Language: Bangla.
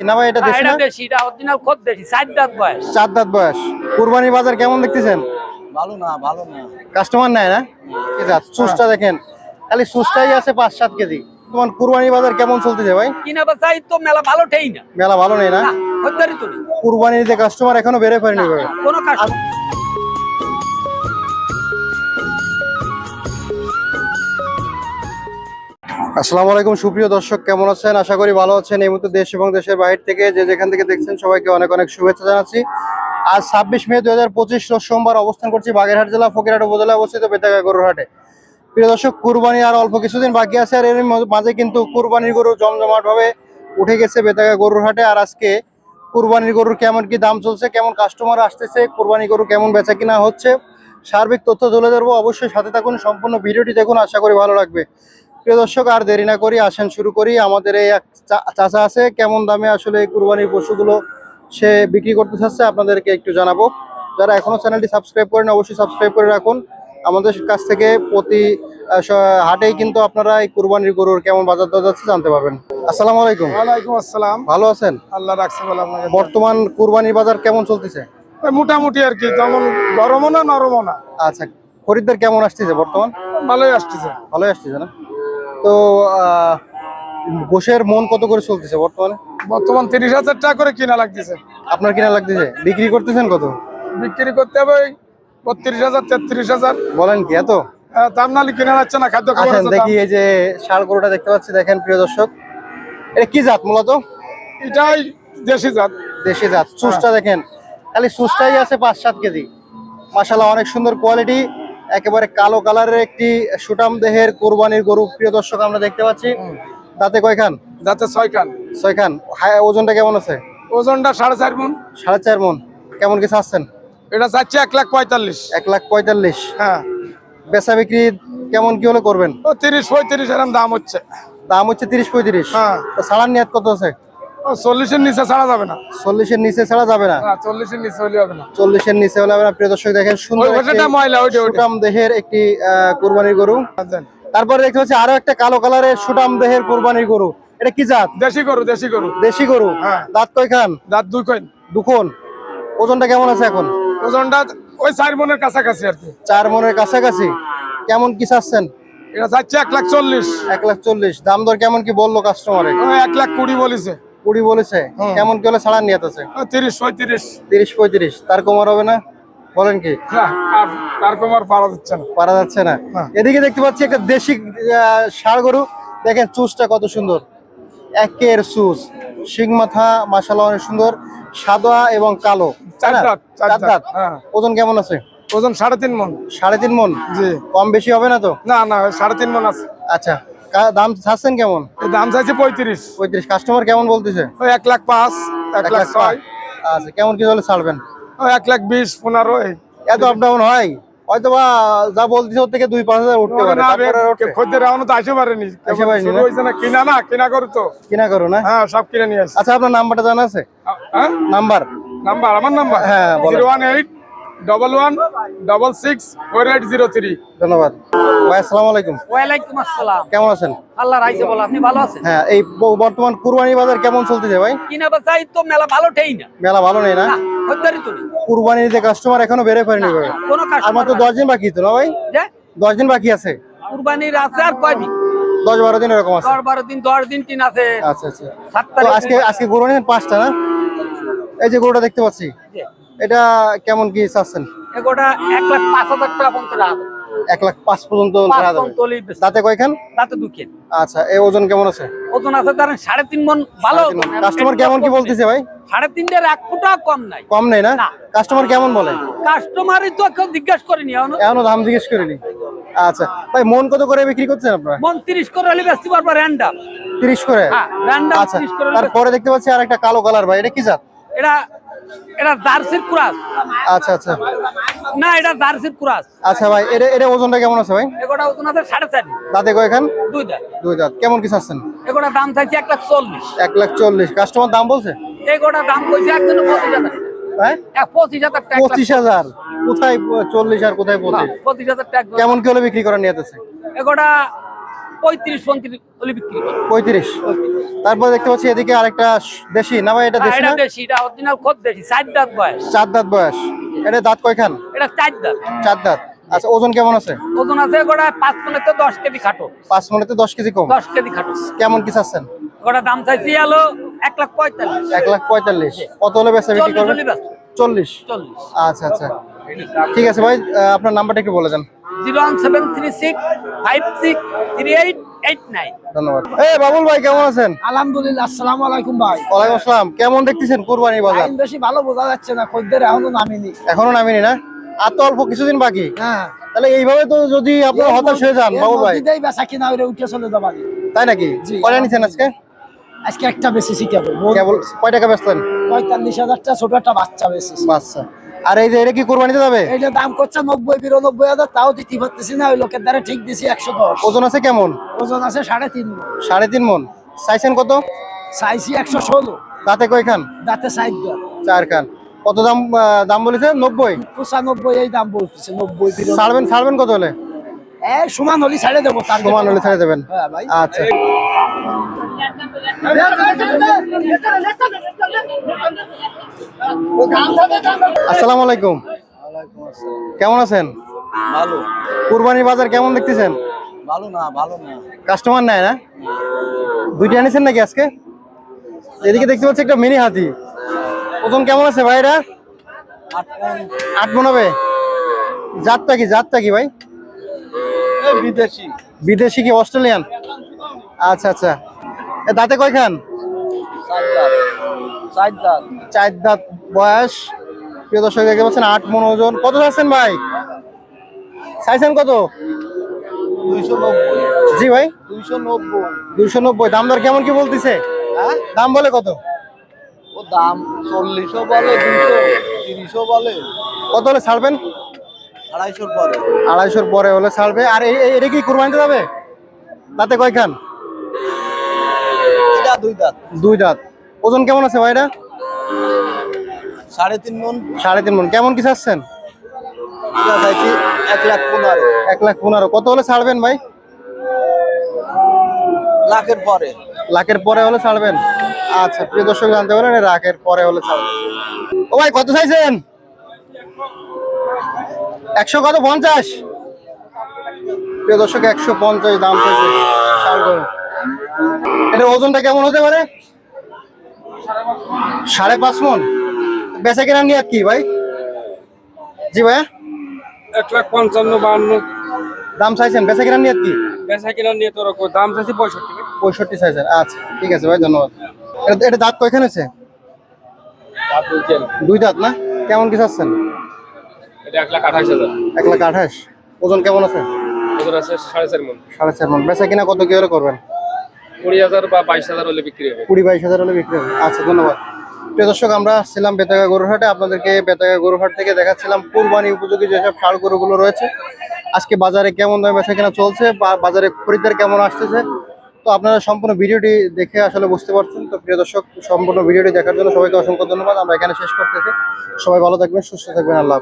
না ভাই এটা হ্যাঁ, দেশি না? দেশি এটা অরিজিনাল খোদ দেশি চার দাঁত বয়স। চার দাঁত বয়স। কুরবানির বাজার কেমন দেখতেছেন? ভালো না ভালো না। কাস্টমার নেয় না? কি সুসটা দেখেন। খালি সুসটাই আছে পাঁচ সাত কেজি। তোমার কুরবানি বাজার কেমন চলতেছে ভাই? কিনা তো মেলা ভালো ঠেই না। মেলা ভালো নেই না? না খদ্দারি তো কুরবানির যে কাস্টমার এখনও বেড়ে পারেনি ভাই কোনো আসসালামু আলাইকুম, সুপ্রিয় দর্শক, কেমন আছেন? আশা করি ভালো আছেন। এই মুহূর্তে দেশ এবং দেশের বাইরে থেকে যে যেখান থেকে দেখছেন, সবাইকে অনেক অনেক শুভেচ্ছা জানাচ্ছি। আজ ছাব্বিশ মে দু হাজার পঁচিশ সোমবার অবস্থান করছি বাগেরহাট জেলা, ফকিরহাট উপজেলা অবস্থিত বেতাগা গরুরহাটে। প্রিয় দর্শক, কুরবানি আর অল্প কিছুদিন বাকি আছে আর এর মাঝে কিন্তু কুরবানির গরু জমজমাট ভাবে উঠে গেছে বেতাগা গরুর হাটে আর আজকে কুরবানির গরুর কেমন কি দাম চলছে, কেমন কাস্টমার আসতেছে, কুরবানি গরু কেমন বেচা কিনা হচ্ছে, সার্বিক তথ্য তুলে ধরবো। অবশ্যই সাথে থাকুন, সম্পূর্ণ ভিডিওটি দেখুন। আশা করি ভালো লাগবে। প্রিয় দর্শক আর দেরি না করি আসেন শুরু করি। আমাদের এই এক চাচা আছে কেমন দামে আসলে এই কুরবানির পশুগুলো সে বিক্রি করতে চাচ্ছে আপনাদেরকে একটু জানাব। যারা এখনও চ্যানেলটি সাবস্ক্রাইব করেন অবশ্যই সাবস্ক্রাইব করে রাখুন। আমাদের কাছ থেকে প্রতি হাটেই কিন্তু আপনারা এই কুরবানির গরুর কেমন বাজার দর যাচ্ছে জানতে পারবেন। আসসালামু আলাইকুম। ওয়ালাইকুম আসসালাম। ভালো আছেন? আল্লাহ রাখছে বর্তমান কুরবানির বাজার কেমন চলতেছে? মোটামুটি আর কি তেমন গরমও না নরমও না। আচ্ছা খরিদ্দার কেমন আসতেছে বর্তমান? ভালোই আসতেছে। ভালোই আসতেছে না? তো গোশের মন কত করে চলতেছে বর্তমানে? বর্তমান তিরিশ হাজার টাকা করে কিনা লাগতেছে। আপনার কিনা লাগতেছে? বিক্রি করতেছেন কত? বিক্রি করতে হবে ওই বত্রিশ হাজার তেত্রিশ হাজার। বলেন কি এত? আহ, দাম নালি কিনা যাচ্ছে না খাদ্য খাবার দেখি এই যে শাল গরুটা দেখতে পাচ্ছি দেখেন প্রিয় দর্শক। এটা কি জাত মূলত? এটাই দেশি জাত। দেশি জাত। সুসটা দেখেন। খালি সুসটাই আছে পাঁচ সাত কেজি। মাসাল্লাহ অনেক সুন্দর কোয়ালিটি। একেবারে কালো কালারের একটি সুটাম দেহের কোরবানির গরু। প্রিয় দর্শক আমরা দেখতে পাচ্ছি। তাতে কয়খান? কান ছয়খান। হাই ওজনটা কেমন আছে? ওজনটা সাড়ে চার মন। সাড়ে চার মন। কেমন কি চাচ্ছেন? এটা চাচ্ছে এক লাখ পঁয়তাল্লিশ। এক লাখ পঁয়তাল্লিশ। হ্যাঁ। বেচা বিক্রি কেমন কি হলে করবেন? ও তিরিশ পঁয়ত্রিশ এরকম দাম হচ্ছে। দাম হচ্ছে তিরিশ পঁয়ত্রিশ। হ্যাঁ। ছাড়ার নিয়াত কত আছে? চল্লিশের নিচে ছাড়া যাবে না। চল্লিশের নিচে ছাড়া যাবে না। না চল্লিশের নিচে হলে হবে না। চল্লিশের নিচে হলে আপনার প্রিয় দর্শক দেখেন সুন্দর ময়লা ওইটা ওইটা। সুটাম দেহের একটি আহ, গরু। তারপরে দেখতে হচ্ছে আরও একটা কালো কালারের সুটাম দেহের কুরবানির গরু। এটা কি জাত? দেশি গরু দেশি গরু। দেশি গরু। হ্যাঁ। দাঁত দাঁত দুই কইন দুখন। ওজনটা কেমন আছে এখন? ওজনটা ওই চার মনের কাছাকাছি আর কি। চার মনের কাছাকাছি। কেমন কি চাচ্ছেন? এটা চাচ্ছে এক লাখ চল্লিশ। এক লাখ চল্লিশ। দাম দর কেমন কি বলল কাস্টমারে এক লাখ কুড়ি বলেছে। কুড়ি বলেছে। কেমন কি হলে ছাড়ার নিয়ত আছে? তিরিশ পঁয়ত্রিশ। তিরিশ পঁয়ত্রিশ। তার কমার হবে না? বলেন কি? তার কমার পারা যাচ্ছে না। পারা যাচ্ছে না। হ্যাঁ। এদিকে দেখতে পাচ্ছি একটা দেশি ষাঁড় গরু। দেখেন চুজটা কত সুন্দর। একের চুজ। শিং মাথা মাসালা অনেক সুন্দর। সাদা এবং কালো। দাঁত হ্যাঁ। ওজন কেমন আছে? ওজন সাড়ে তিন মন। সাড়ে তিন মন? কম বেশি হবে না তো? না না সাড়ে তিন মন আছে। আচ্ছা। দাম ছাড়ছেন কেমন? দাম চাইছে পঁয়ত্রিশ। পঁয়ত্রিশ। কাস্টমার কেমন বলতেছে? ওই এক লাখ পাঁচ এক লাখ ছয়। আচ্ছা কেমন কি হলে ছাড়বেন? ওই এক লাখ বিশ পনেরো এত আপ ডাউন হয়? হয়তো বা যা বলতেছে ওর থেকে দুই পাঁচ হাজার উঠতে পারে। খদ্দের তো পারেনি। পারেনি? হয়েছে না কিনা না কিনা করু তো। কিনা করো না? হ্যাঁ সব কিনে নিয়ে আচ্ছা আপনার নাম্বারটা জানা আছে? হ্যাঁ? নাম্বার নাম্বার আমার নাম্বার হ্যাঁ। Zero one eight double one double six four eight zero three ধন্যবাদ। ভাই আসসালামু আলাইকুম। ওয়ালাইকুম আসসালাম। কেমন আছেন? আল্লাহ রাইছে বলো আপনি ভালো আছেন? হ্যাঁ এই বর্তমান কুরবানি বাজার কেমন চলতেছে ভাই? কিনা বা চাই তো মেলা ভালো ঠেই না। মেলা ভালো নেই না? তো কুরবানির যে কাস্টমার এখনও বেড়ে পারেনি ভাই। কোনো কাজ আর মাত্র দশ দিন বাকি তো না ভাই? দশ দিন বাকি আছে। কুরবানির আছে আর কয় দিন দশ বারো দিন এরকম আছে। দশ বারো দিন দশ দিন টিন আছে। আচ্ছা আচ্ছা। সাত তো আজকে আজকে গরু পাঁচটা না? এই যে গরুটা দেখতে পাচ্ছি। জি। এটা কেমন কি চাচ্ছেন? এগোটা এক লাখ পাঁচ হাজার টাকা পর্যন্ত এক লাখ পাঁচ পর্যন্ত। তাতে কয়খান? তাতে দুঃখের আচ্ছা এই ওজন কেমন আছে? ওজন আছে ধরেন সাড়ে তিন মন ভালো কাস্টমার কেমন কি বলতেছে ভাই? সাড়ে তিনটের এক ফুটা কম নাই। কম নেই না। কাস্টমার কেমন বলে? কাস্টমারই তো কেউ জিজ্ঞাসা করেনি এখনও। এখনও দাম জিজ্ঞেস করিনি। আচ্ছা ভাই মন কত করে বিক্রি করছেন আপনারা? মন তিরিশ করে হলে বেচতে পারব র্যান্ডাম তিরিশ করে? হ্যাঁ র্যান্ডাম আচ্ছা তিরিশ করে তারপরে দেখতে পাচ্ছি আর একটা কালো কালার ভাই এটা কি জাত? এটা এটা জার্সির কুরাস। আচ্ছা আচ্ছা। না এটা জার্সির কুরাস। আচ্ছা ভাই এটা এটা ওজনটা কেমন আছে ভাই? এগোটা ওজন আছে সাড়ে চারি। দাঁতে কয়খান? দুই দেয় দুই দাঁত। কেমন কি চাচ্ছেন? এগোটা দাম চাইছে এক লাখ চল্লিশ। এক লাখ চল্লিশ। কাস্টমার দাম বলছে? এগোটা দাম কইছে একজন পঁচিশ হাজার। হ্যাঁ? এক পঁচিশ হাজার টাকা। পঁচিশ হাজার। কোথায় চল্লিশ আর কোথায় পঁচিশ? পঁচিশ হাজার টাকা। কেমন কি হলে বিক্রি করার নিয়ত আছে এগোটা পঁয়ত্রিশ পঁয়ত্রিশ হলে বিক্রি করে পঁয়ত্রিশ। তারপর দেখতে পাচ্ছি এদিকে আরেকটা দেশি না ভাই এটা দেশি না? দেশি এটা অরিজিনাল খোদ দেশি চার দাঁত বয়স। চার দাঁত বয়স। এটা দাঁত কয়খান? এটা চার দাঁত। চার দাঁত। আচ্ছা ওজন কেমন আছে? ওজন আছে গোটা পাঁচ মনে তো দশ কেজি খাটো। পাঁচ মনেতে দশ কেজি কম। দশ কেজি খাটো। কেমন কি চাচ্ছেন? গোটা দাম চাইছি হলো এক লাখ পঁয়তাল্লিশ। এক লাখ পঁয়তাল্লিশ। কত হলে বেচা বিক্রি চল্লিশ করবেন? চল্লিশ। আচ্ছা আচ্ছা। ঠিক আছে ভাই আপনার নাম্বারটা একটু বলে দেন। Zero one seven three six five six three eight eight nine ধন্যবাদ। এ বাবুল ভাই কেমন আছেন? আলহামদুলিল্লাহ আসসালামু আলাইকুম ভাই। ওয়ালাইকুম আসসালাম। কেমন দেখতেছেন কুরবানি বাজার? বেশি ভালো বোঝা যাচ্ছে না খদ্দের এখনও নামিনি। এখনও নামিনি না? আর তো অল্প কিছুদিন বাকি। হ্যাঁ। তাহলে এইভাবে তো যদি আপনারা হতাশ হয়ে যান বাবুল ভাই। বেচা কিনা ওরে উঠে চলে যাবানি তাই নাকি? জি। কয়টা নিছেন আজকে? আজকে একটা বেশি শিখাবো কেবল কয় টাকা বেচলেন? পঁয়তাল্লিশ হাজারটা ছোট একটা বাচ্চা বেশি আচ্ছা আর এই যে এটা কি কোরবানিতে যাবে? এইটা দাম করছে নব্বই বিরানব্বই হাজার তাও দিতে পারতেছি না ওই লোকের দ্বারা ঠিক দিছি একশো দশ। ওজন আছে কেমন? ওজন আছে সাড়ে তিন। সাড়ে তিন মন। চাইছেন কত? চাইছি একশো ষোলো। তাতে কয়খান? দাঁতে সাইড চার খান কত দাম দাম বলেছে? নব্বই? পঁচানব্বই এই দাম বলতেছে নব্বই ছাড়বেন ছাড়বেন কত হলে? সমান হলি ছাড়ে দেবো তার সমান হলে ছেড়ে দেবেন। হ্যাঁ ভাই। আচ্ছা। আসসালামু আলাইকুম কেমন আছেন? ভালো। কুরবানির বাজার কেমন দেখতেছেন? ভালো না ভালো না। কাস্টমার নেয় না? দুইটা আনিছেন নাকি আজকে? এদিকে দেখতে পাচ্ছি একটা মিনি হাতি। ওজন কেমন আছে ভাইরা? আট মন। হবে? জাতটা কি? জাতটা কি ভাই? বিদেশি। বিদেশি কি অস্ট্রেলিয়ান? আচ্ছা আচ্ছা। এ দাঁতে কয়খান? চার দাঁত। বয়স। প্রিয় দর্শক দেখতে পাচ্ছেন আট মন ওজন। কত চাচ্ছেন ভাই? চাইছেন কত? দুইশো নব্বই। জি ভাই। দুইশো নব্বই। দুইশো নব্বই। দাম দর কেমন কি বলতেছে? হ্যাঁ? দাম বলে কত? ও দাম চল্লিশও বলে দুইশো তিরিশও বলে। কত হলে ছাড়বেন? আড়াইশোর পরে। আড়াইশোর পরে হলে ছাড়বে। আর এটা কি কুরবানিতে যাবে? তাতে কয়খান? দুই দাঁত। দুই দাঁত। ওজন কেমন আছে ভাইরা? সাড়ে তিন মন। সাড়ে তিন মন। কেমন কি চাচ্ছেন? এক লাখ পনেরো। এক লাখ পনেরো। কত হলে ছাড়বেন ভাই? লাখের পরে। লাখের পরে হলে ছাড়বেন? আচ্ছা প্রিয় দর্শক জানতে পারেন লাখের পরে হলে ছাড়বেন। ও ভাই কত চাইছেন? একশো কত? পঞ্চাশ? প্রিয় দর্শক একশো পঞ্চাশ দাম চাইছে। এটার ওজনটা কেমন হতে পারে? সাড়ে পাঁচ মন। বেচা কেনার নিয়াত কি ভাই? জি ভাইয়া। এক লাখ পঞ্চান্ন বাহান্ন। দাম চাইছেন বেচা কেনার নিয়াত কি? বেচা কিনা নিয়ে তোর দাম চাইছি পঁয়ষট্টি। পঁয়ষট্টি চাইছেন। আচ্ছা ঠিক আছে ভাই ধন্যবাদ। এটা দাঁত কয়খান আছে? দুই দাঁত না? কেমন কি চাচ্ছেন? এটা এক লাখ আঠাশ হাজার। এক লাখ আঠাশ। ওজন কেমন আছে? ওদের আছে সাড়ে চার মন। সাড়ে চার মন। বেচা কিনা কত কি হলে করবেন? কুড়ি হাজার বা বাইশ হাজার হলে বিক্রি কুড়ি বাইশ হাজার হলে বিক্রি আচ্ছা ধন্যবাদ। প্রিয় দর্শক, আমরা ছিলাম বেতাগা গরুহাটে আপনাদেরকে থেকে দেখাচ্ছিলাম উপযোগী যেসব রয়েছে। আজকে বাজারে কেমন চলছে বা বাজারে খরিদ্দার কেমন আসতেছে? তো আপনারা সম্পূর্ণ ভিডিওটি দেখে আসলে বুঝতে পারছেন। তো প্রিয় দর্শক, সম্পূর্ণ ভিডিওটি দেখার জন্য সবাইকে অসংখ্য ধন্যবাদ। আমরা এখানে শেষ করতেছি। সবাই ভালো থাকবেন, সুস্থ থাকবেন। আল্লাহ।